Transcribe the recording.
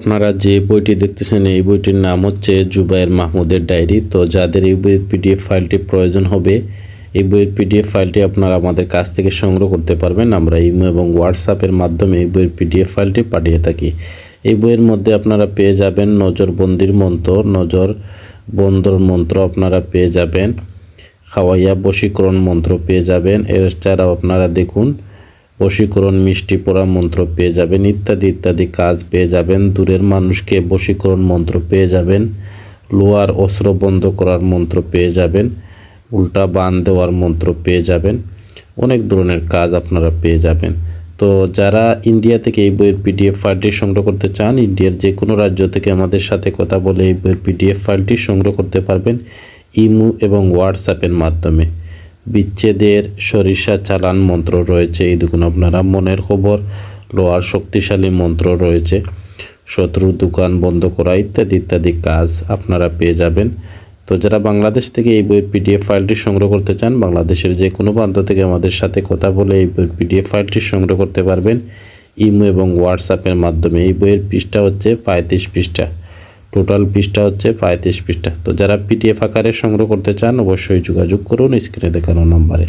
আপনারা যে বইটি দেখতেছেন, এই বইটির নাম হচ্ছে জুবায়ের মাহমুদের ডায়েরি। তো যাদের এই বইয়ের পিডিএফ ফাইলটি প্রয়োজন হবে, এই বইয়ের পিডিএফ ফাইলটি আপনারা আমাদের কাছ থেকে সংগ্রহ করতে পারবেন। আমরা ইমো এবং হোয়াটসঅ্যাপের মাধ্যমে এই বইয়ের পিডিএফ ফাইলটি পাঠিয়ে থাকি। এই বইয়ের মধ্যে আপনারা পেয়ে যাবেন নজরবন্দির মন্ত্র, নজর বন্দর মন্ত্র আপনারা পেয়ে যাবেন। খাওয়াইয়া বশীকরণ মন্ত্র পেয়ে যাবেন। এর ছাড়াও আপনারা দেখুন। বশীকরণ মিষ্টি পোড়া মন্ত্র পেয়ে যাবেন, ইত্যাদি ইত্যাদি কাজ পেয়ে যাবেন। দূরের মানুষকে বশীকরণ মন্ত্র পেয়ে যাবেন। লোয়ার অস্ত্র বন্ধ করার মন্ত্র পেয়ে যাবেন। উল্টা বান দেওয়ার মন্ত্র পেয়ে যাবেন। অনেক ধরনের কাজ আপনারা পেয়ে যাবেন। তো যারা ইন্ডিয়া থেকে এই বইয়ের পিডিএফ ফাইলটি সংগ্রহ করতে চান, ইন্ডিয়ার যে কোনো রাজ্য থেকে আমাদের সাথে কথা বলে এই বইয়ের পিডিএফ ফাইলটি সংগ্রহ করতে পারবেন ইমু এবং হোয়াটসঅ্যাপের মাধ্যমে। বিচ্ছেদের সরিষা চালান মন্ত্র রয়েছে। এই দেখুন আপনারা, মনের খবর, লোহার শক্তিশালী মন্ত্র রয়েছে। শত্রুর দোকান বন্ধ করা ইত্যাদি ইত্যাদি কাজ আপনারা পেয়ে যাবেন। তো যারা বাংলাদেশ থেকে এই বইয়ের পিডিএফ ফাইলটি সংগ্রহ করতে চান, বাংলাদেশের যে কোনো প্রান্ত থেকে আমাদের সাথে কথা বলে এই বইয়ের পিডিএফ ফাইলটি সংগ্রহ করতে পারবেন। ইমো এবং হোয়াটসঅ্যাপের মাধ্যমে। এই বইয়ের পৃষ্ঠা হচ্ছে পঁয়ত্রিশ পৃষ্ঠা। টোটাল পৃষ্ঠা হচ্ছে পঁয়ত্রিশ পৃষ্ঠা। তো যারা পিটিএফ আকারে সংগ্রহ করতে চান, অবশ্যই যোগাযোগ করুন স্ক্রিনে দেখানো নম্বরে।